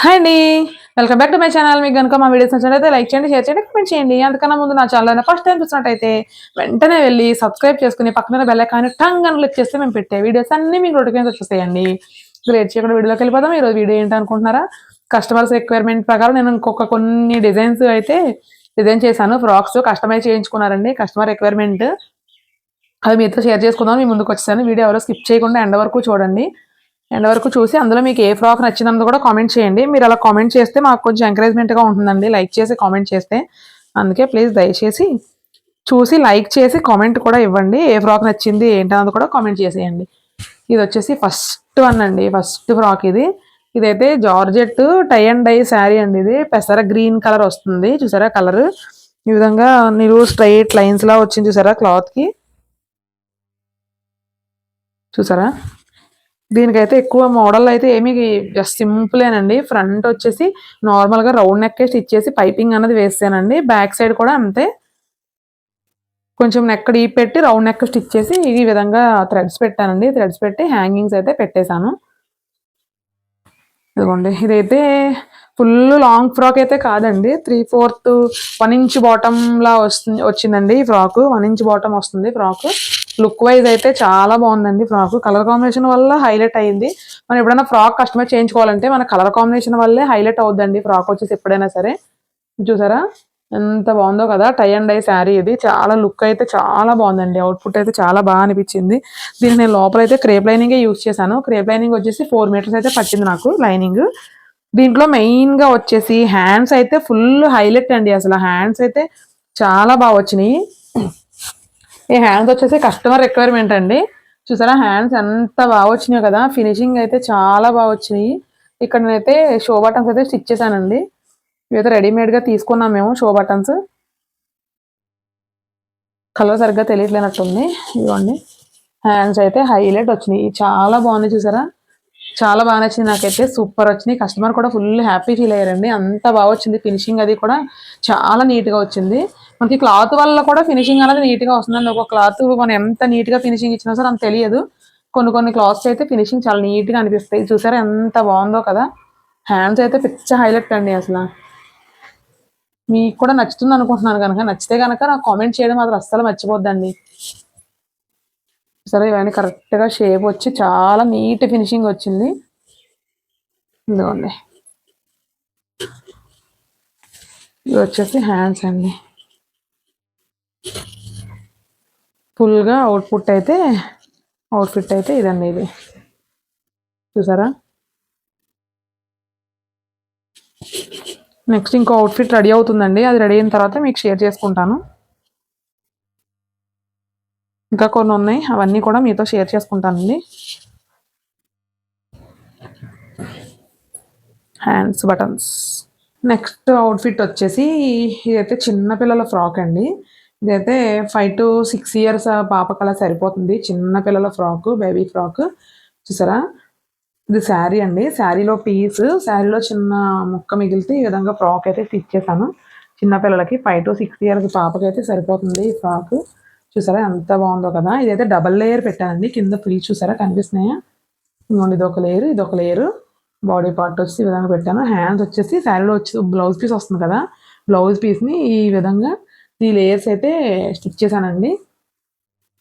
Hi అండి. Welcome back to my channel. మీకు కనుక మా వీడియోస్ నచ్చినట్లయితే లైక్ చేయండి షేర్ చేయండి కమెంట్ చేయండి. అంతకన్నా ముందు నా ఛానల్ ఫస్ట్ టైం చూసినట్టయితే వెంటనే వెళ్ళి సబ్స్క్రైబ్ చేసుకుని పక్కన బెల్ కానీ టంగ్ అని క్లిక్ చేస్తే మేము పెట్టే వీడియోస్ అన్ని మీకు నోటిఫికేషన్ వచ్చేస్తాయండి. గ్రేట్ చేయకుండా వీడియోకి వెళ్ళిపోదాం. ఈరోజు వీడియో ఏంటి అనుకుంటున్నారా కస్టమర్స్ రిక్వైర్మెంట్ ప్రకారం నేను ఇంకొక కొన్ని డిజైన్స్ అయితే డిజైన్ చేశాను. ఫ్రాక్స్ కస్టమైజ్ చేయించుకున్నారండి. కస్టమర్ రిక్వైర్మెంట్ అవి మీతో షేర్ చేసుకుందాం. మీ ముందుకు వచ్చేసాను. వీడియో ఎవరో స్కిప్ చేయకుండా ఎండ వరకు చూడండి. ఎండ్ వరకు చూసి అందులో మీకు ఏ ఫ్రాక్ నచ్చినందు కూడా కామెంట్ చేయండి. మీరు అలా కామెంట్ చేస్తే మాకు కొంచెం ఎంకరేజ్మెంట్గా ఉంటుందండి. లైక్ చేసి కామెంట్ చేస్తే. అందుకే ప్లీజ్ దయచేసి చూసి లైక్ చేసి కామెంట్ కూడా ఇవ్వండి. ఏ ఫ్రాక్ నచ్చింది ఏంటన్నది కూడా కామెంట్ చేసేయండి. ఇది వచ్చేసి ఫస్ట్ వన్ అండి. ఫస్ట్ ఫ్రాక్ ఇది. ఇదైతే georgette tie and dye sari అండి ఇది. పెసర గ్రీన్ కలర్ వస్తుంది. చూసారా కలర్? ఈ విధంగా మీరు స్ట్రైట్ లైన్స్ లా వచ్చింది చూసారా క్లాత్కి చూసారా? దీనికైతే ఎక్కువ మోడల్ అయితే ఏమి జస్ట్ సింపులేనండి ఫ్రంట్ వచ్చేసి నార్మల్గా రౌండ్ నెక్కే స్టిచ్ చేసి పైపింగ్ అన్నది వేసానండి బ్యాక్ సైడ్ కూడా అంతే. కొంచెం నెక్ డీప్ పెట్టి రౌండ్ నెక్ స్టిచ్ చేసి ఈ విధంగా థ్రెడ్స్ పెట్టానండి. థ్రెడ్స్ పెట్టి హ్యాంగింగ్స్ అయితే పెట్టేశాను. ఇదిగోండి. ఇదైతే ఫుల్ లాంగ్ ఫ్రాక్ అయితే కాదండి. త్రీ ఫోర్త్ వన్ ఇంచ్ బాటంలా వస్తుంది వచ్చిందండి ఈ ఫ్రాక్ వన్ ఇంచ్ బాటమ్ వస్తుంది ఫ్రాక్ లుక్ వైజ్ అయితే చాలా బాగుందండి ఫ్రాక్. కలర్ కాంబినేషన్ వల్ల హైలైట్ అయింది మనం ఎప్పుడైనా ఫ్రాక్ కస్టమైజ్ చేయించుకోవాలంటే మన కలర్ కాంబినేషన్ వల్లే హైలైట్ అవుద్దండి ఫ్రాక్ వచ్చేసి ఎప్పుడైనా సరే. చూసారా? ఎంత బాగుందో కదా? టై అండ్ డై శారీ ఇది. చాలా లుక్ అయితే చాలా బాగుందండి. అవుట్పుట్ అయితే చాలా బాగా అనిపించింది. దీన్ని నేను లోపల అయితే క్రేప్ లైనింగే యూజ్ చేశాను. క్రేప్ లైనింగ్ వచ్చేసి ఫోర్ మీటర్స్ అయితే పట్టింది నాకు లైనింగ్ దీంట్లో మెయిన్గా వచ్చేసి హ్యాండ్స్ అయితే ఫుల్ హైలైట్ అండి. అసలు హ్యాండ్స్ అయితే చాలా బాగా వచ్చినాయి. ఈ హ్యాండ్స్ వచ్చేసి కస్టమర్ రిక్వైర్మెంట్ అండి. చూసారా? హ్యాండ్స్ ఎంత బాగా వచ్చినాయి కదా? ఫినిషింగ్ అయితే చాలా బాగా వచ్చినాయి. ఇక్కడ నేనైతే షో బటన్స్ అయితే స్టిచ్ చేశానండి. ఇవైతే రెడీమేడ్గా తీసుకున్నాం మేము షో బటన్స్ కలర్ సరిగ్గా తెలియట్లేనట్టుంది. ఇవ్వండి హ్యాండ్స్ అయితే హైలైట్ వచ్చినాయి. చాలా బాగున్నాయి చూసారా? చాలా బాగా నచ్చింది నాకైతే. సూపర్ వచ్చినాయి. కస్టమర్ కూడా ఫుల్ హ్యాపీ ఫీల్ అయ్యారండి. అంత బాగా వచ్చింది. ఫినిషింగ్ అది కూడా చాలా నీట్గా వచ్చింది. మనకి క్లాత్ వల్ల కూడా ఫినిషింగ్ అనేది నీట్గా వస్తుందండి. ఒక క్లాత్ మనం ఎంత నీట్గా ఫినిషింగ్ ఇచ్చినా సరే అంత తెలియదు. కొన్ని కొన్ని క్లాత్స్ అయితే ఫినిషింగ్ చాలా నీట్గా అనిపిస్తాయి. చూసారా ఎంత బాగుందో కదా. హ్యాండ్స్ అయితే పిచ్చ హైలైట్ అండి అసలు. మీకు కూడా నచ్చుతుంది అనుకుంటున్నాను కనుక. నచ్చితే కనుక నాకు కామెంట్ చేయడం మాత్రం అస్సలు మర్చిపోద్దండి. సరే ఇవన్నీ కరెక్ట్గా షేప్ వచ్చి చాలా నీట్ ఫినిషింగ్ వచ్చింది. ఇదిగోండి. ఇది వచ్చేసి హ్యాండ్స్ అండి. ఫుల్గా అవుట్పుట్ అయితే అవుట్ఫిట్ అయితే ఇదండి ఇది. చూసారా? నెక్స్ట్ ఇంకో అవుట్ఫిట్ రెడీ అవుతుందండి. అది రెడీ అయిన తర్వాత మీకు షేర్ చేసుకుంటాను. ఇంకా కొన్ని ఉన్నాయి. అవన్నీ కూడా మీతో షేర్ చేసుకుంటానండి. హ్యాండ్స్ బటన్స్ నెక్స్ట్ అవుట్ఫిట్ వచ్చేసి ఇదైతే చిన్నపిల్లల ఫ్రాక్ అండి. ఇదైతే ఫైవ్ టు సిక్స్ ఇయర్స్ పాపకలా సరిపోతుంది. చిన్న పిల్లల ఫ్రాక్ బేబీ ఫ్రాక్. చూసారా? ఇది శారీ అండి. శారీలో పీస్ శారీలో చిన్న ముక్క మిగిలితే ఈ విధంగా ఫ్రాక్ అయితే స్టిచ్ చేశాను. చిన్నపిల్లలకి ఫైవ్ టు సిక్స్ ఇయర్స్ పాపకైతే సరిపోతుంది ఈ ఫ్రాక్ చూసారా? ఎంత బాగుందో కదా. ఇదైతే డబల్ లేయర్ పెట్టానండి. కింద ఫ్రీ చూసారా? కనిపిస్తున్నాయా? ఇంకోండి ఇది ఒక లేయర్ ఇది ఒక లేయర్ బాడీ పార్ట్ వచ్చి ఈ విధంగా పెట్టాను. హ్యాండ్స్ వచ్చేసి శారీలో వచ్చి బ్లౌజ్ పీస్ వస్తుంది కదా. బ్లౌజ్ పీస్ని ఈ విధంగా త్రీ లేయర్స్ అయితే స్టిచ్ చేశానండి.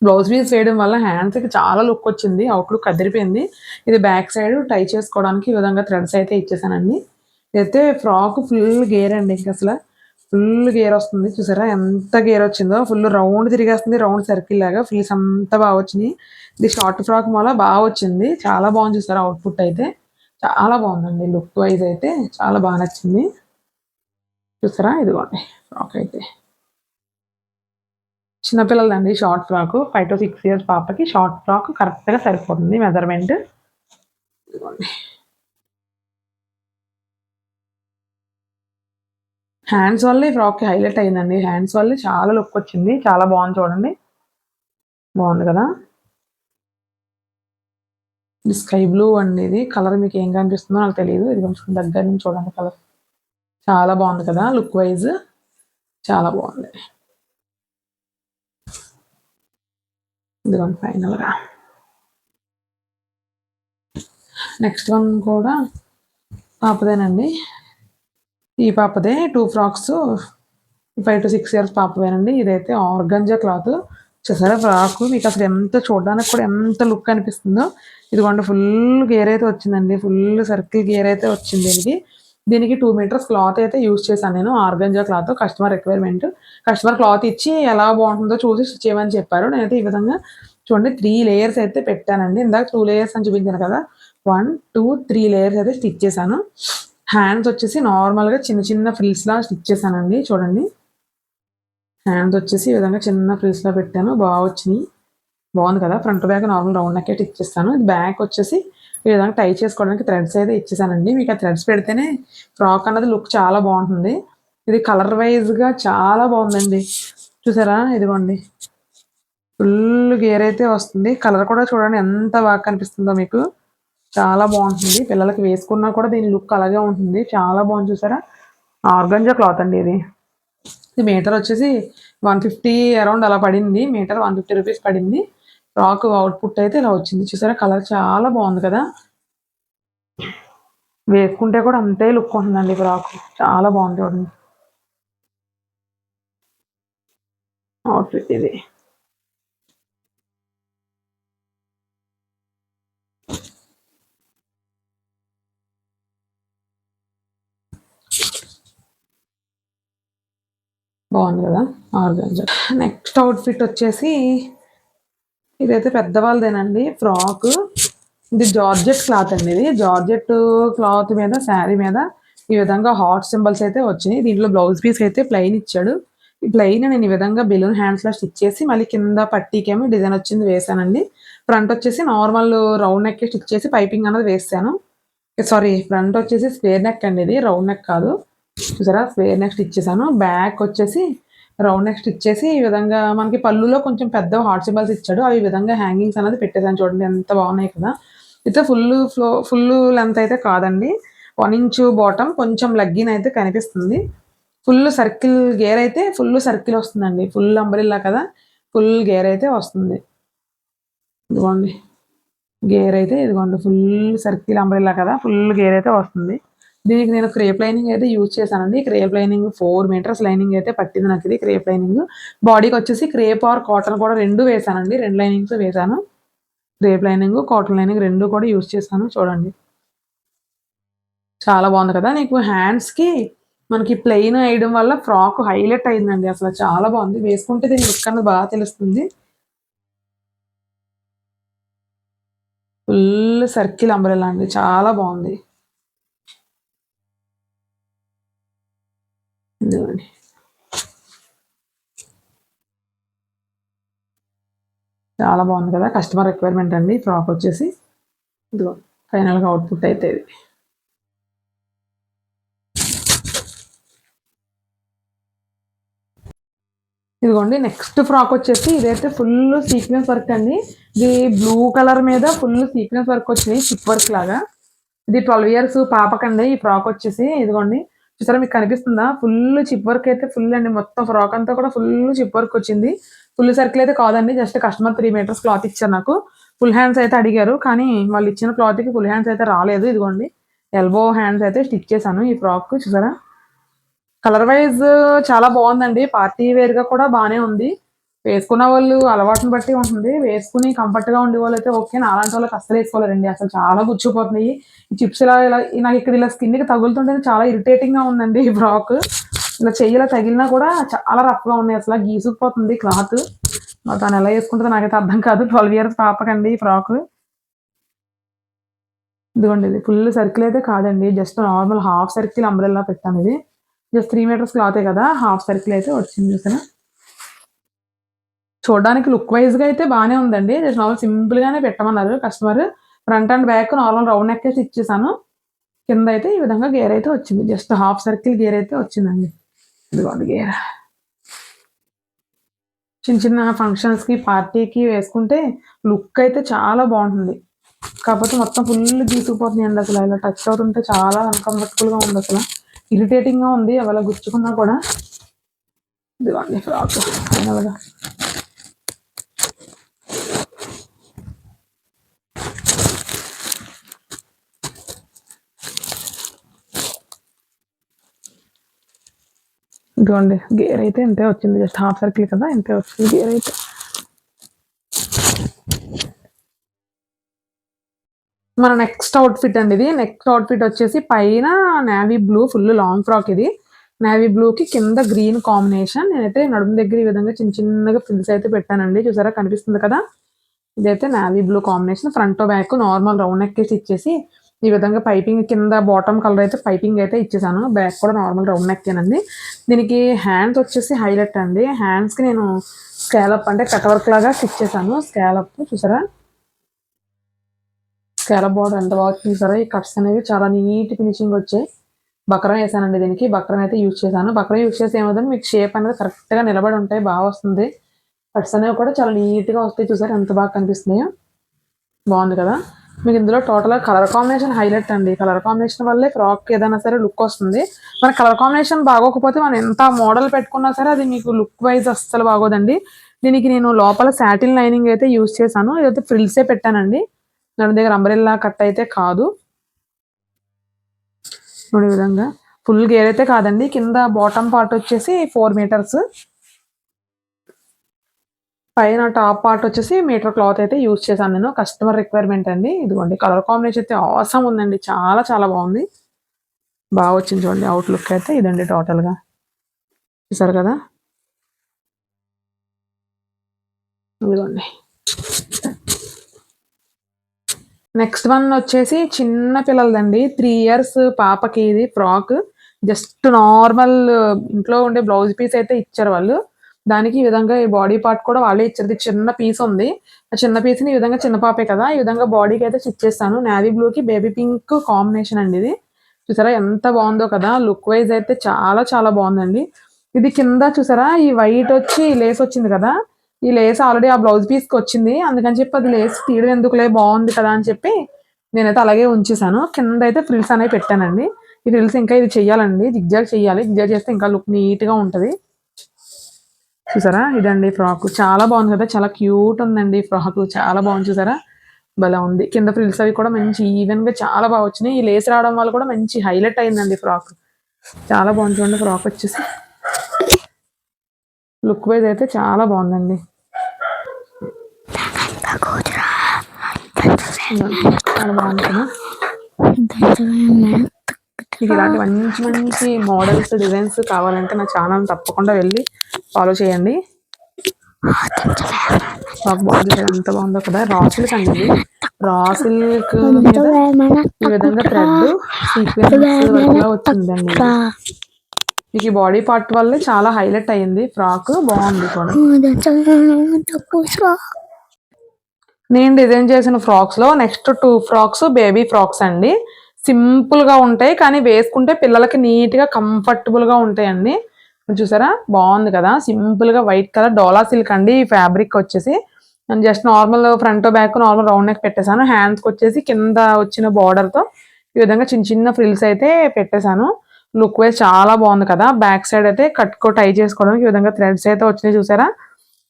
బ్లౌజ్ పీస్ వేయడం వల్ల హ్యాండ్స్కి చాలా లుక్ వచ్చింది అవుట్లుక్ అదిరిపోయింది. ఇది బ్యాక్ సైడ్ టై చేసుకోవడానికి ఈ విధంగా థ్రెడ్స్ అయితే ఇచ్చేసానండి. అయితే ఫ్రాక్ ఫుల్ గేర్ అండి ఇంకా అసలు. ఫుల్ గేర్ వస్తుంది. చూసారా ఎంత గేర్ వచ్చిందో. ఫుల్ రౌండ్ తిరిగేస్తుంది. రౌండ్ సర్కిల్ లాగా ఫీల్స్ అంత బాగా వచ్చినాయి. ఇది షార్ట్ ఫ్రాక్ వల్ల బాగా వచ్చింది. చాలా బాగుంది చూసారా అవుట్పుట్ అయితే. చాలా బాగుందండి లుక్ వైజ్ అయితే. చాలా బాగా నచ్చింది. చూసారా ఇదిగోండి ఫ్రాక్ అయితే. చిన్నపిల్లలండి short frock five to six years పాపకి షార్ట్ ఫ్రాక్ కరెక్ట్గా సరిపోతుంది మెజర్మెంట్ హ్యాండ్స్ వల్లే ఫ్రాక్ హైలైట్ అయిందండి. హ్యాండ్స్ వల్లే చాలా లుక్ వచ్చింది. చాలా బాగుంది చూడండి. బాగుంది కదా? ఇది స్కై బ్లూ అండి ఇది. కలర్ మీకు ఏం కనిపిస్తుందో నాకు తెలియదు. ఇది కొంచెం దగ్గర నుంచి చూడండి కలర్ చాలా బాగుంది కదా? లుక్ వైజ్ చాలా బాగుంది. ఇదిగోండి ఫైనల్గా. నెక్స్ట్ వన్ కూడా పాపదేనండి. ఈ పాపదే two frocks five to six years పాపవేనండి. ఇదైతే ఆర్గంజా క్లాత్. చూసారా ఫ్రాక్? మీకు అసలు ఎంత చూడడానికి కూడా ఎంత లుక్ అనిపిస్తుందో. ఇదిగోండి ఫుల్ గేర్ అయితే వచ్చిందండి. ఫుల్ సర్కిల్ గేర్ అయితే వచ్చింది దీనికి. దీనికి టూ మీటర్స్ క్లాత్ అయితే యూజ్ చేశాను నేను organza cloth customer requirement customer cloth ఇచ్చి ఎలా బాగుంటుందో చూసి స్టిచ్ చేయమని చెప్పారు. నేనైతే ఈ విధంగా చూడండి త్రీ లేయర్స్ అయితే పెట్టానండి. ఇందాక టూ లేయర్స్ అని చూపించాను కదా. వన్ టూ త్రీ లేయర్స్ అయితే స్టిచ్ చేశాను. హ్యాండ్స్ వచ్చేసి నార్మల్గా చిన్న చిన్న ఫ్రిల్స్లా స్టిచ్ చేశానండి చూడండి. హ్యాండ్స్ వచ్చేసి ఈ విధంగా చిన్న ఫ్రిల్స్లా పెట్టాను. బాగా వచ్చినాయి. బాగుంది కదా. ఫ్రంట్ బ్యాక్ నార్మల్ రౌండ్ నెక్కే స్టిచ్ చేస్తాను. బ్యాక్ వచ్చేసి ఈ విధంగా టై చేసుకోవడానికి థ్రెడ్స్ అయితే ఇచ్చేసానండి. మీకు ఆ థ్రెడ్స్ పెడితేనే ఫ్రాక్ అన్నది లుక్ చాలా బాగుంటుంది. ఇది కలర్ వైజ్గా చాలా బాగుందండి. చూసారా? ఇదిగోండి. ఫుల్ గేర్ అయితే వస్తుంది. కలర్ కూడా చూడండి ఎంత బాగా కనిపిస్తుందో మీకు. చాలా బాగుంటుంది. పిల్లలకి వేసుకున్నా కూడా దీని లుక్ అలాగే ఉంటుంది. చాలా బాగుంది. చూసారా? ఆర్గంజా క్లాత్ అండి ఇది. ఇది మీటర్ వచ్చేసి వన్ ఫిఫ్టీ అరౌండ్ అలా పడింది. మీటర్ వన్ ఫిఫ్టీ రూపీస్ పడింది. రాక్ అవుట్పుట్ అయితే ఇలా వచ్చింది. చూసారా? కలర్ చాలా బాగుంది కదా? వేసుకుంటే కూడా అంతే లుక్ ఉంటుందండి ఫ్రాక్ చాలా బాగుంది చూడండి. అవుట్ఫిట్ ఇది. బాగుంది కదా? ఆర్గాంజా నెక్స్ట్ అవుట్ఫిట్ వచ్చేసి ఇదైతే పెద్దవాళ్ళదేనండి ఫ్రాక్. ఇది జార్జెట్ క్లాత్ అండి ఇది. జార్జెట్ క్లాత్ మీద శారీ మీద ఈ విధంగా హాట్ సింబల్స్ అయితే వచ్చినాయి. దీంట్లో బ్లౌజ్ పీస్ అయితే ప్లెయిన్ ఇచ్చాడు. ఈ ప్లెయిన్ నేను ఈ విధంగా బెలూన్ హ్యాండ్స్లో స్టిచ్ చేసి మళ్ళీ కింద పట్టీకేమో డిజైన్ వచ్చింది వేసానండి. ఫ్రంట్ వచ్చేసి నార్మల్ రౌండ్ నెక్ స్టిచ్ చేసి పైపింగ్ అన్నది వేసాను. సారీ ఫ్రంట్ వచ్చేసి స్క్వేర్ నెక్ అండి ఇది. రౌండ్ నెక్ కాదు. చూసారా? స్క్వేర్ నెక్ స్టిచ్ చేశాను. బ్యాక్ వచ్చేసి రౌండ్ నెక్స్ట్ ఇచ్చేసి ఈ విధంగా మనకి పళ్ళులో కొంచెం పెద్ద హార్ట్ సింబల్స్ ఇచ్చాడు. అవి విధంగా హ్యాంగింగ్స్ అనేది పెట్టేసాను చూడండి ఎంత బాగున్నాయి కదా. అయితే ఫుల్ ఫ్లో ఫుల్ లెంత్ అయితే కాదండి. వన్ ఇంచు బాటమ్ కొంచెం లగ్గిన్ అయితే కనిపిస్తుంది. ఫుల్ సర్కిల్ గేర్ అయితే ఫుల్ సర్కిల్ వస్తుందండి. ఫుల్ అంబరిల్లా కదా ఫుల్ గేర్ అయితే వస్తుంది. ఇదిగోండి. గేర్ అయితే ఇదిగోండి ఫుల్ సర్కిల్ అంబరిల్లా కదా ఫుల్ గేర్ అయితే వస్తుంది. దీనికి నేను క్రేప్ లైనింగ్ అయితే యూజ్ చేశానండి. Crepe lining four metres lining అయితే పట్టింది నాకు ఇది క్రేప్ లైనింగ్. బాడీకి వచ్చేసి క్రేప్ ఆర్ కాటన్ కూడా రెండు వేసానండి రెండు లైనింగ్స్ వేసాను క్రేప్ లైనింగ్ కాటన్ లైనింగ్ రెండు కూడా యూజ్ చేశాను. చూడండి. చాలా బాగుంది కదా. నీకు హ్యాండ్స్కి మనకి ప్లెయిన్ వేయడం వల్ల ఫ్రాక్ హైలైట్ అయిందండి అసలు. చాలా బాగుంది. వేసుకుంటే దీని లుక్ అనేది బాగా తెలుస్తుంది. ఫుల్ సర్కిల్ అంబ్రెల్లా అండి. చాలా బాగుంది. ఇదిగోండి చాలా బాగుంది కదా కస్టమర్ రిక్వైర్మెంట్ అండి ఫ్రాక్ వచ్చేసి. ఇదిగో. ఫైనల్గా అవుట్పుట్ అయితే ఇది. ఇదిగోండి నెక్స్ట్ ఫ్రాక్ వచ్చేసి ఇదైతే ఫుల్ సీక్వెన్స్ వర్క్ అండి. ఇది బ్లూ కలర్ మీద ఫుల్ సీక్వెన్స్ వర్క్ వచ్చింది చిప్ వర్క్ లాగా. ఇది ట్వెల్వ్ ఇయర్స్ పాపకండి ఈ ఫ్రాక్ వచ్చేసి. ఇదిగోండి చూసారా మీకు కనిపిస్తుందా? ఫుల్ చిప్ వర్క్ అయితే ఫుల్ అండి. మొత్తం ఫ్రాక్ అంతా కూడా ఫుల్ చిప్ వర్క్ వచ్చింది. ఫుల్ సర్కిల్ అయితే కాదండి. Just customer three metres cloth ఇచ్చారు నాకు. ఫుల్ హ్యాండ్స్ అయితే అడిగారు. కానీ వాళ్ళు ఇచ్చిన క్లాత్కి ఫుల్ హ్యాండ్స్ అయితే రాలేదు. ఇదిగోండి. ఎల్బో హ్యాండ్స్ అయితే స్టిచ్ చేశాను ఈ ఫ్రాక్ చూసారా? కలర్ వైజ్ చాలా బాగుందండి. పార్టీ వేర్గా కూడా బాగానే ఉంది. వేసుకున్న వాళ్ళు అలవాటుని బట్టి ఉంటుంది. వేసుకుని కంఫర్ట్గా ఉండే వాళ్ళు అయితే ఓకే అలాంటి వాళ్ళకి అస్సలు వేసుకోలేరండి అసలు చాలా గుచ్చిపోతున్నాయి. ఈ చిప్స్ ఇలా ఇలా నాకు ఇక్కడ ఇలా స్కిన్కి తగులుతుంటే చాలా ఇరిటేటింగ్గా ఉందండి ఈ ఫ్రాక్ ఇలా చెయ్యిలా తగిలినా కూడా చాలా రఫ్గా ఉన్నాయి. అసలు గీసుకుపోతుంది క్లాత్ తను ఎలా వేసుకుంటుందో నాకైతే అర్థం కాదు. ట్వెల్వ్ ఇయర్స్ పాపకండి ఈ ఫ్రాక్ ఇదిగోండి ఇది. ఫుల్ సర్కిల్ అయితే కాదండి. Just normal half circle umbrella పెట్టాను ఇది. జస్ట్ త్రీ మీటర్స్ క్లాతే కదా. హాఫ్ సర్కిల్ అయితే వచ్చింది చూసాను చూడడానికి లుక్ వైజ్గా అయితే బాగానే ఉందండి. జస్ట్ నార్మల్ సింపుల్గానే పెట్టమన్నారు customer front and back normal round neck అయితే ఇచ్చేసాను. కింద అయితే ఈ విధంగా గేర్ అయితే వచ్చింది. జస్ట్ హాఫ్ సర్కిల్ గేర్ అయితే వచ్చిందండి. ఇదిగోండి గేర్ చిన్న చిన్న ఫంక్షన్స్కి పార్టీకి వేసుకుంటే లుక్ అయితే చాలా బాగుంటుంది. కాకపోతే మొత్తం ఫుల్ గీసుకుపోతుంది అండి అసలు. ఇలా టచ్ అవుతుంటే చాలా అన్కంఫర్టబుల్గా ఉంది అసలు. ఇరిటేటింగ్గా ఉంది. అలా గుచ్చుకున్నా కూడా. ఇదిగోండి ఫ్రాక్ ఫైనల్గా ఇదిగోండి గేర్ అయితే ఇంతే వచ్చింది. జస్ట్ హాఫ్ సర్కిల్ కదా ఇంతే వచ్చింది గేర్ అయితే. మన నెక్స్ట్ అవుట్ఫిట్ అండి ఇది. నెక్స్ట్ అవుట్ఫిట్ వచ్చేసి పైన navy blue full long frock ఇది. నేవీ బ్లూ కి కింద గ్రీన్ కాంబినేషన్ నేనైతే నడుము దగ్గర ఈ విధంగా చిన్న చిన్నగా ఫిల్స్ అయితే పెట్టానండి. చూసారా కనిపిస్తుంది కదా? ఇదైతే navy blue combination front back normal round neck ఇచ్చేసి ఈ విధంగా పైపింగ్ కింద బాటమ్ కలర్ అయితే పైపింగ్ అయితే ఇచ్చేసాను. బ్యాక్ కూడా నార్మల్ రౌండ్ నెక్కేనండి. దీనికి హ్యాండ్స్ వచ్చేసి హైలైట్ అండి. హ్యాండ్స్కి నేను స్కాలప్ అంటే కట్ వర్క్ లాగా స్టిచ్ చేశాను. స్కాలప్ చూసారా? స్కాలప్ బోర్డర్ ఎంత బాగా చూసారా? ఈ కట్స్ అనేవి చాలా నీట్ ఫినిషింగ్ వచ్చాయి. బక్రం వేసానండి దీనికి. బక్రం అయితే యూజ్ చేశాను. బక్రం యూజ్ చేసి ఏమవుతుంది? మీకు షేప్ అనేది కరెక్ట్గా నిలబడి ఉంటాయి బాగా వస్తుంది. కట్స్ అనేవి కూడా చాలా నీట్గా వస్తాయి. చూసారా ఎంత బాగా కనిపిస్తున్నాయో? బాగుంది కదా? మీకు ఇందులో టోటల్ కలర్ కాంబినేషన్ హైలైట్ అండి. కలర్ కాంబినేషన్ వల్లే ఫ్రాక్ ఏదైనా సరే లుక్ వస్తుంది. మన కలర్ కాంబినేషన్ బాగోకపోతే మనం ఎంత మోడల్ పెట్టుకున్నా సరే అది మీకు లుక్ వైజ్ అస్సలు బాగోదండి. దీనికి నేను లోపల శాటిన్ లైనింగ్ అయితే యూజ్ చేశాను. ఇదైతే ఫ్రిల్సే పెట్టానండి. దాని దగ్గర అంబ్రెల్లా కట్ అయితే కాదు. చూడు ఈ విధంగా. ఫుల్ గేర్ అయితే కాదండి. కింద బాటమ్ పార్ట్ వచ్చేసి ఫోర్ మీటర్స్ పైన టాప్ పార్ట్ వచ్చేసి మీటర్ క్లాత్ అయితే యూజ్ చేశాను నేను. కస్టమర్ రిక్వైర్మెంట్ అండి. ఇదిగోండి కలర్ కాంబినేషన్ అయితే అవసరం ఉందండి. చాలా చాలా బాగుంది. బాగా వచ్చింది చూడండి అవుట్ లుక్ అయితే ఇదండి టోటల్గా చూసారు కదా? ఇదిగోండి. నెక్స్ట్ వన్ వచ్చేసి చిన్న పిల్లలదండి. త్రీ ఇయర్స్ పాపకి ఇది ఫ్రాక్. జస్ట్ నార్మల్ ఇంట్లో ఉండే బ్లౌజ్ పీస్ అయితే ఇచ్చారు వాళ్ళు. దానికి ఈ విధంగా ఈ బాడీ పార్ట్ కూడా వాళ్ళే ఇచ్చారు. ఇది చిన్న పీస్ ఉంది. ఆ చిన్న పీస్ని ఈ విధంగా చిన్న పాపే కదా. ఈ విధంగా బాడీకి అయితే స్టిచ్ చేస్తాను. నేవీ బ్లూ కి బేబీ పింక్ కాంబినేషన్ అండి ఇది. చూసారా ఎంత బాగుందో కదా. లుక్ వైజ్ అయితే చాలా చాలా బాగుందండి. ఇది కింద చూసారా? ఈ వైట్ వచ్చి లేస్ వచ్చింది కదా. ఈ లేస్ ఆల్రెడీ ఆ బ్లౌజ్ పీస్కి వచ్చింది. అందుకని చెప్పి అది లేస్ తీయడం ఎందుకులే? బాగుంది కదా అని చెప్పి నేనైతే అలాగే ఉంచేసాను కింద అయితే ఫ్రిల్స్ అనేవి పెట్టానండి. ఈ ఫ్రిల్స్ ఇంకా ఇది చెయ్యాలండి. జిగ్జాగ్ చెయ్యాలి. జిగ్జాగ్ చేస్తే ఇంకా లుక్ నీట్గా ఉంటది. చూసారా? ఇదండి ఫ్రాక్. చాలా బాగుంది కదా? చాలా క్యూట్ ఉందండి ఫ్రాక్. చాలా బాగుంది చూసారా? భలే ఉంది. కింద ఫ్రిల్స్ అవి కూడా మంచి ఈవెన్గా చాలా బాగా వచ్చినాయి. ఈ లేస్ రావడం వల్ల కూడా మంచి హైలైట్ అయిందండి ఫ్రాక్. చాలా బాగుంది చూడండి ఫ్రాక్ వచ్చేసి. లుక్ వైజ్ అయితే చాలా బాగుందండి. చాలా బాగుంది మీకు ఇలాంటి మంచి మంచి మోడల్స్ డిజైన్స్ కావాలంటే నా ఛానల్ తప్పకుండా వెళ్ళి ఫాలో చేయండి. నాకు బాగుంది ఎంత బాగుందో కదా. రా సిల్క్ అండి ఇది. రా సిల్క్ మీద ఈ విధంగా థ్రెడ్ సీక్వెన్స్ వచ్చిందండి. మీకు ఈ బాడీ పార్ట్ వల్ల చాలా హైలైట్ అయ్యింది. ఫ్రాక్ బాగుంది కూడా. నేను డిజైన్ చేసిన ఫ్రాక్స్లో next two frocks baby frocks అండి. సింపుల్గా ఉంటాయి కానీ వేసుకుంటే పిల్లలకి నీట్గా కంఫర్టబుల్గా ఉంటాయండి. చూసారా? బాగుంది కదా? సింపుల్గా వైట్ కలర్ డోలా సిల్క్ అండి. ఈ ఫ్యాబ్రిక్ వచ్చేసి. నేను just normal front back normal round neck పెట్టేశాను. హ్యాండ్స్కి వచ్చేసి కింద వచ్చిన బార్డర్తో తో ఈ విధంగా చిన్న చిన్న ఫ్రిల్స్ అయితే పెట్టేశాను. లుక్ వైజ్ చాలా బాగుంది కదా? బ్యాక్ సైడ్ అయితే కట్టుకో టై చేసుకోవడానికి ఈ విధంగా థ్రెడ్స్ అయితే వచ్చినాయి చూసారా?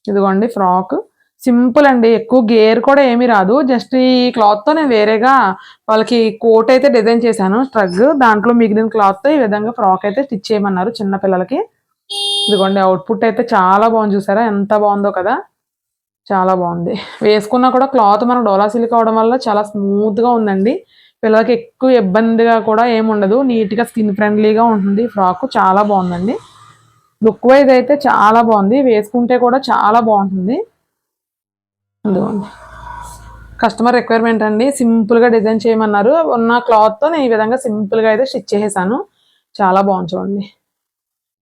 ఇదిగోండి ఫ్రాక్ సింపుల్ అండి. ఎక్కువ గేర్ కూడా ఏమీ రాదు. జస్ట్ ఈ క్లాత్తో నేను వేరేగా వాళ్ళకి కోట్ అయితే డిజైన్ చేశాను. స్ట్రగ్ దాంట్లో మిగిలిన క్లాత్తో ఈ విధంగా ఫ్రాక్ అయితే స్టిచ్ చేయమన్నారు చిన్న పిల్లలకి. ఇదిగోండి అవుట్పుట్ అయితే చాలా బాగుంది చూసారా? ఎంత బాగుందో కదా? చాలా బాగుంది. వేసుకున్నా కూడా క్లాత్ మనం డోలా సిల్క్ అవడం వల్ల చాలా స్మూత్గా ఉందండి. పిల్లలకి ఎక్కువ ఇబ్బందిగా కూడా ఏముండదు నీట్గా స్కిన్ ఫ్రెండ్లీగా ఉంటుంది ఫ్రాక్ చాలా బాగుందండి. లుక్ వైజ్ అయితే చాలా బాగుంది. వేసుకుంటే కూడా చాలా బాగుంటుంది. ఇదిగోండి. కస్టమర్ రిక్వైర్మెంట్ అండి. సింపుల్గా డిజైన్ చేయమన్నారు. ఉన్న క్లాత్తో నేను ఈ విధంగా సింపుల్గా అయితే స్టిచ్ చేసేసాను. చాలా బాగుంది చూడండి.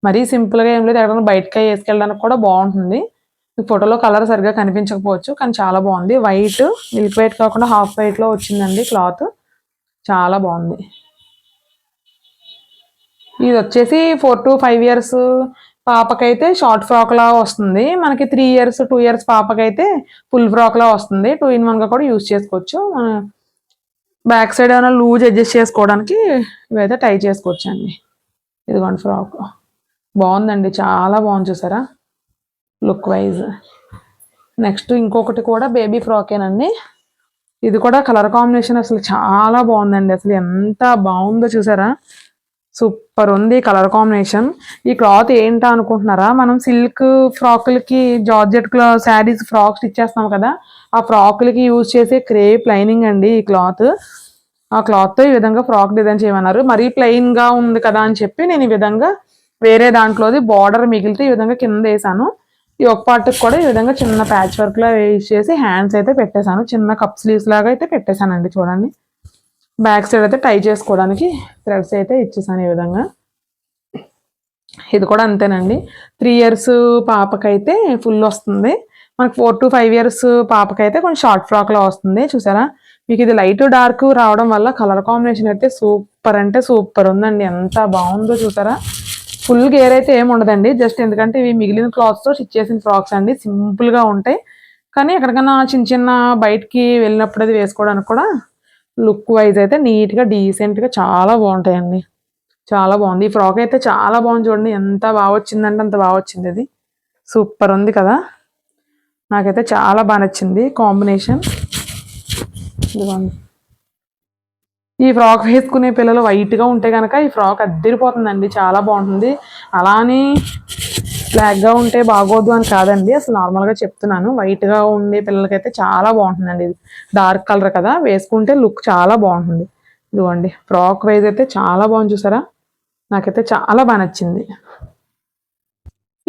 మరీ సింపుల్గా ఏం లేదు. ఎక్కడైనా బయటకి వేసుకెళ్ళడానికి కూడా బాగుంటుంది. ఈ ఫోటోలో కలర్ సరిగ్గా కనిపించకపోవచ్చు కానీ చాలా బాగుంది. వైట్ మిల్క్ వైట్ కాకుండా హాఫ్ వైట్లో వచ్చిందండి క్లాత్ చాలా బాగుంది. ఇది వచ్చేసి ఫోర్ టు ఫైవ్ ఇయర్స్ పాపకైతే షార్ట్ ఫ్రాక్ లా వస్తుంది. మనకి త్రీ ఇయర్స్ టూ ఇయర్స్ పాపకైతే ఫుల్ ఫ్రాక్ లా వస్తుంది. టూ ఇన్ వన్గా కూడా యూజ్ చేసుకోవచ్చు. బ్యాక్ సైడ్ ఏమైనా లూజ్ అడ్జస్ట్ చేసుకోవడానికి ఇవైతే టై చేసుకోవచ్చు అండి ఇదిగోండి ఫ్రాక్ బాగుందండి. చాలా బాగుంది చూసారా? లుక్ వైజ్ నెక్స్ట్ ఇంకొకటి కూడా బేబీ ఫ్రాకేనండి ఇది కూడా కలర్ కాంబినేషన్ అసలు చాలా బాగుందండి. అసలు ఎంత బాగుందో చూసారా? సూపర్ ఉంది కలర్ కాంబినేషన్ ఈ క్లాత్ ఏంటా అనుకుంటున్నారా? మనం సిల్క్ ఫ్రాకులకి జార్జెట్ క్లా శారీస్ ఫ్రాక్స్ ఇచ్చేస్తాం కదా. ఆ ఫ్రాకులకి యూజ్ చేసే క్రేప్ లైనింగ్ అండి ఈ క్లాత్ ఆ క్లాత్తో ఈ విధంగా ఫ్రాక్ డిజైన్ చేయమన్నారు. మరీ ప్లెయిన్గా ఉంది కదా అని చెప్పి నేను ఈ విధంగా వేరే దాంట్లోది బార్డర్ మిగిలితే ఈ విధంగా కింద వేసాను. ఈ ఒక పార్ట్ కూడా ఈ విధంగా చిన్న ప్యాచ్ వర్క్ లా వేసేసి హ్యాండ్స్ అయితే పెట్టేశాను. చిన్న కప్ స్లీవ్స్ లాగా అయితే పెట్టేశానండి చూడండి. బ్యాక్ సైడ్ అయితే టై చేసుకోవడానికి థ్రెడ్స్ అయితే ఇచ్చేసాను ఈ విధంగా. ఇది కూడా అంతేనండి. త్రీ ఇయర్స్ పాపకైతే ఫుల్ వస్తుంది. మనకు ఫోర్ టు ఫైవ్ ఇయర్స్ పాపకైతే కొంచెం షార్ట్ ఫ్రాక్లో వస్తుంది. చూసారా? మీకు ఇది లైట్ డార్క్ రావడం వల్ల కలర్ కాంబినేషన్ అయితే సూపర్ అంటే సూపర్ ఉందండి. ఎంత బాగుందో చూసారా? ఫుల్ గేర్ అయితే ఏమి ఉండదండి. జస్ట్ ఎందుకంటే ఇవి మిగిలిన క్లాత్స్తో స్టిచ్ చేసిన ఫ్రాక్స్ అండి. సింపుల్గా ఉంటాయి. కానీ ఎక్కడికైనా చిన్న చిన్న బయటికి వెళ్ళినప్పుడు అది వేసుకోవడానికి కూడా లుక్ వైజ్ అయితే నీట్గా డీసెంట్గా చాలా బాగుంటాయండి. చాలా బాగుంది. ఈ ఫ్రాక్ అయితే చాలా బాగుంది చూడండి. ఎంత బాగా వచ్చిందంటే అంత బాగా వచ్చింది ఇది. సూపర్ ఉంది కదా. నాకైతే చాలా బాగా నచ్చింది కాంబినేషన్. ఇదిగోండి. ఈ ఫ్రాక్ వేసుకునే పిల్లలు వైట్గా ఉంటే కనుక ఈ ఫ్రాక్ అద్దరిపోతుందండి చాలా బాగుంటుంది. అలా అని ఉంటే బాగోదు అని కాదండి అసలు నార్మల్గా చెప్తున్నాను. వైట్గా ఉండే పిల్లలకైతే చాలా బాగుంటుందండి ఇది. డార్క్ కలర్ కదా వేసుకుంటే లుక్ చాలా బాగుంటుంది. ఇదిగోండి ఫ్రాక్ వైజ్ అయితే చాలా బాగుంది చూసారా? నాకైతే చాలా బాగా నచ్చింది.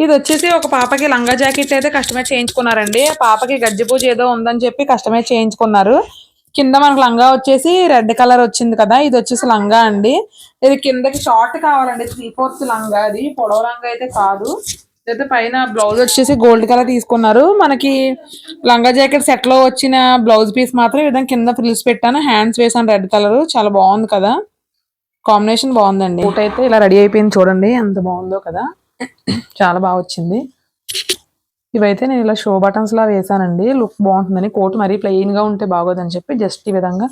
ఇది వచ్చేసి ఒక పాపకి లంగా జాకెట్ అయితే కస్టమైజ్ చేయించుకున్నారండి. పాపకి గజ్జిపూజ ఏదో ఉందని చెప్పి కస్టమైజ్ చేయించుకున్నారు. కింద మనకు లంగా వచ్చేసి రెడ్ కలర్ వచ్చింది కదా ఇది వచ్చేసి లంగా అండి. ఇది కిందకి షార్ట్ కావాలండి త్రీ ఫోర్త్ లంగా అది పొడవ లంగా అయితే కాదు. అయితే పైన బ్లౌజ్ వచ్చేసి గోల్డ్ కలర్ తీసుకున్నారు. మనకి లంగా జాకెట్ సెట్లో వచ్చిన బ్లౌజ్ పీస్ మాత్రం ఈ విధంగా కింద ఫ్రిల్స్ పెట్టాను. హ్యాండ్స్ వేసాను రెడ్ కలర్. చాలా బాగుంది కదా. కాంబినేషన్ బాగుందండి. ఊటైతే ఇలా రెడీ అయిపోయింది చూడండి ఎంత బాగుందో కదా. చాలా బాగా వచ్చింది. ఇవైతే నేను ఇలా షో బటన్స్ లా వేసానండి లుక్ బాగుంటుందని. కోట్ మరీ ప్లెయిన్గా ఉంటే బాగోదని చెప్పి జస్ట్ ఈ విధంగా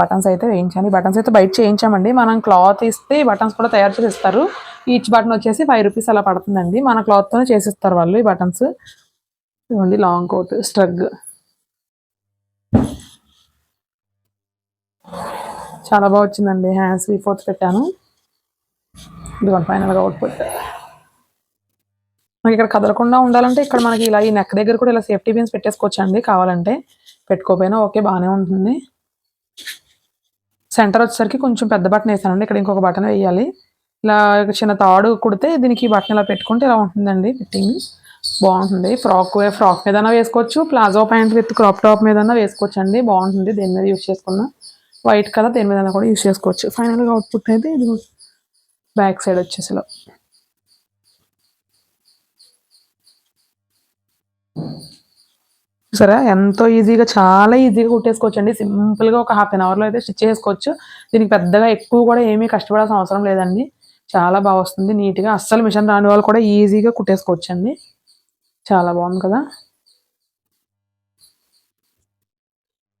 బటన్స్ అయితే వేయించాను. ఈ బటన్స్ అయితే బయట చేయించామండి. మనం క్లాత్ ఇస్తే ఈ బటన్స్ కూడా తయారు చేసి ఇస్తారు ఈచ్ బటన్ వచ్చేసి ఫైవ్ రూపీస్ అలా పడుతుందండి. మన క్లాత్ తోనే చేసిస్తారు వాళ్ళు ఈ బటన్స్ ఇవ్వండి లాంగ్ కోట్ స్ట్రగ్ చాలా బాగా వచ్చిందండి. హ్యాండ్స్ ఫోర్త్ పెట్టాను. ఇదిగోండి ఫైనల్గా అవుట్పుట్ మనకి ఇక్కడ కదలకుండా ఉండాలంటే ఇక్కడ మనకి ఇలా ఈ నెక్ దగ్గర కూడా ఇలా సేఫ్టీ పిన్స్ పెట్టేసుకోవచ్చు అండి కావాలంటే. పెట్టుకోపోయినా ఓకే బాగానే ఉంటుంది. సెంటర్ వచ్చేసరికి కొంచెం పెద్ద బటన్ వేసానండి. ఇక్కడ ఇంకొక బటన్ వేయాలి. ఇలా చిన్న తాడు కుడితే దీనికి బటన్ ఇలా పెట్టుకుంటే ఇలా ఉంటుందండి ఫిట్టింగ్ బాగుంటుంది. ఫ్రాక్ ఫ్రాక్ మీదన్నా వేసుకోవచ్చు. Palazzo pant with crop top మీదన్నా వేసుకోవచ్చు అండి బాగుంటుంది. దేని మీద యూస్ చేసుకున్నా. వైట్ కలర్ దేని మీద కూడా యూస్ చేసుకోవచ్చు. ఫైనల్గా అవుట్పుట్ అయితే ఇది బ్యాక్ సైడ్ వచ్చేసిలో సరే ఎంతో ఈజీగా చాలా ఈజీగా కుట్టేసుకోవచ్చు అండి సింపుల్గా ఒక హాఫ్ అన్ అవర్లో అయితే స్టిచ్ చేసుకోవచ్చు. దీనికి పెద్దగా ఎక్కువ కూడా ఏమీ కష్టపడాల్సిన అవసరం లేదండి. చాలా బాగా వస్తుంది. నీట్గా అస్సలు మిషన్ రాని వాళ్ళు కూడా ఈజీగా కుట్టేసుకోవచ్చు అండి చాలా బాగుంది కదా?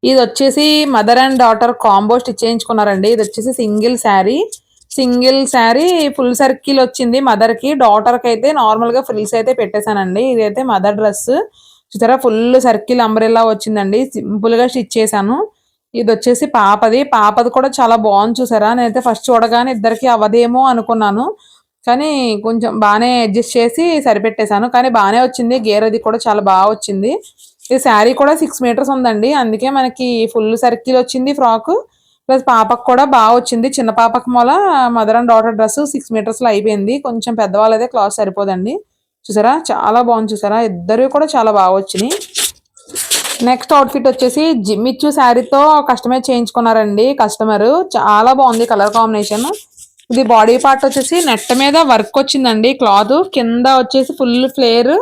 ఇది వచ్చేసి mother and daughter combo stitch చేయించుకున్నారండి. ఇది వచ్చేసి single sari. Single sari full circle వచ్చింది మదర్కి డాటర్కి అయితే నార్మల్గా ఫ్రిల్స్ అయితే పెట్టేశానండి. ఇదైతే మదర్ డ్రెస్. చూసారా? ఫుల్ సర్కిల్ అంబ్రెల్లా వచ్చిందండి. సింపుల్గా స్టిచ్ చేశాను. ఇది వచ్చేసి పాపది. పాపది కూడా చాలా బాగుంది చూసారా? నేనైతే ఫస్ట్ చూడగానే ఇద్దరికి అవదేమో అనుకున్నాను. కానీ కొంచెం బాగానే అడ్జస్ట్ చేసి సరిపెట్టేశాను. కానీ బాగానే వచ్చింది. గేర్ అది కూడా చాలా బాగా వచ్చింది. ఈ శారీ కూడా సిక్స్ మీటర్స్ ఉందండి. అందుకే మనకి ఫుల్ సర్కిల్ వచ్చింది ఫ్రాక్. ప్లస్ పాపకు కూడా బాగా వచ్చింది. చిన్న పాపకు మూల mother and daughter dress six మీటర్స్లో అయిపోయింది. కొంచెం పెద్దవాళ్ళైతే క్లాత్ సరిపోదండి. చూసారా? చాలా బాగుంది చూసారా? ఇద్దరు కూడా చాలా బాగా వచ్చినాయి. నెక్స్ట్ అవుట్ఫిట్ వచ్చేసి జిమ్మిచ్చు శారీతో కస్టమైజ్ చేయించుకున్నారండి కస్టమర్. చాలా బాగుంది కలర్ కాంబినేషన్. ఇది బాడీ పార్ట్ వచ్చేసి నెట్ మీద వర్క్ వచ్చిందండి క్లాత్. కింద వచ్చేసి ఫుల్ ఫ్లేర్.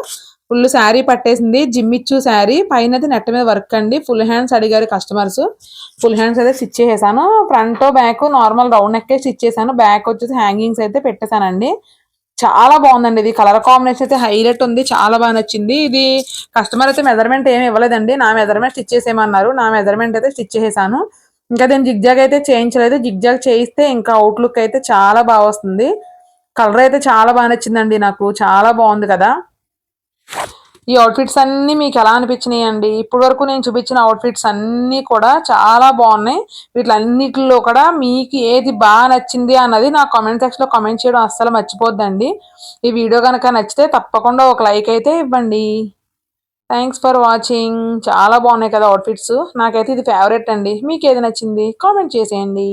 ఫుల్ శారీ పట్టేసింది. జిమ్మిచ్చు శారీ. పైన అయితే నెట్ మీద వర్క్ అండి. ఫుల్ హ్యాండ్స్ అడిగారు కస్టమర్స్. ఫుల్ హ్యాండ్స్ అయితే స్టిచ్ చేసేసాను. ఫ్రంట్ బ్యాక్ నార్మల్ రౌండ్ నెక్కే స్టిచ్ చేశాను. బ్యాక్ వచ్చేసి హ్యాంగింగ్స్ అయితే పెట్టేశానండి. చాలా బాగుందండి ఇది. కలర్ కాంబినేషన్ అయితే హైలైట్ ఉంది. చాలా బాగా నచ్చింది. ఇది కస్టమర్ అయితే మెజర్మెంట్ ఏమి ఇవ్వలేదండి. నా మెజర్మెంట్ స్టిచ్ చేసేయమన్నారు. నా మెజర్మెంట్ అయితే స్టిచ్ చేసేసాను. ఇంకా నేను జిగ్జాగ్ అయితే చేయించలేదు. జిగ్జాగ్ చేయిస్తే ఇంకా అవుట్లుక్ అయితే చాలా బాగా వస్తుంది. కలర్ అయితే చాలా బాగా నచ్చిందండి నాకు. చాలా బాగుంది కదా. ఈ అవుట్ఫిట్స్ అన్నీ మీకు ఎలా అనిపించినాయి అండి ఇప్పటి వరకు నేను చూపించిన అవుట్ఫిట్స్ అన్నీ కూడా చాలా బాగున్నాయి. వీటిలన్నిటిలో కూడా మీకు ఏది బాగా నచ్చింది అన్నది నా కామెంట్ సెక్షన్లో కామెంట్ చేయడం అస్సలు మర్చిపోద్దండి. ఈ వీడియో కనుక నచ్చితే తప్పకుండా ఒక లైక్ అయితే ఇవ్వండి. థ్యాంక్స్ ఫర్ వాచింగ్ చాలా బాగున్నాయి కదా అవుట్ఫిట్స్ నాకైతే ఇది ఫేవరెట్ అండి. మీకు ఏది నచ్చింది? కామెంట్ చేసేయండి.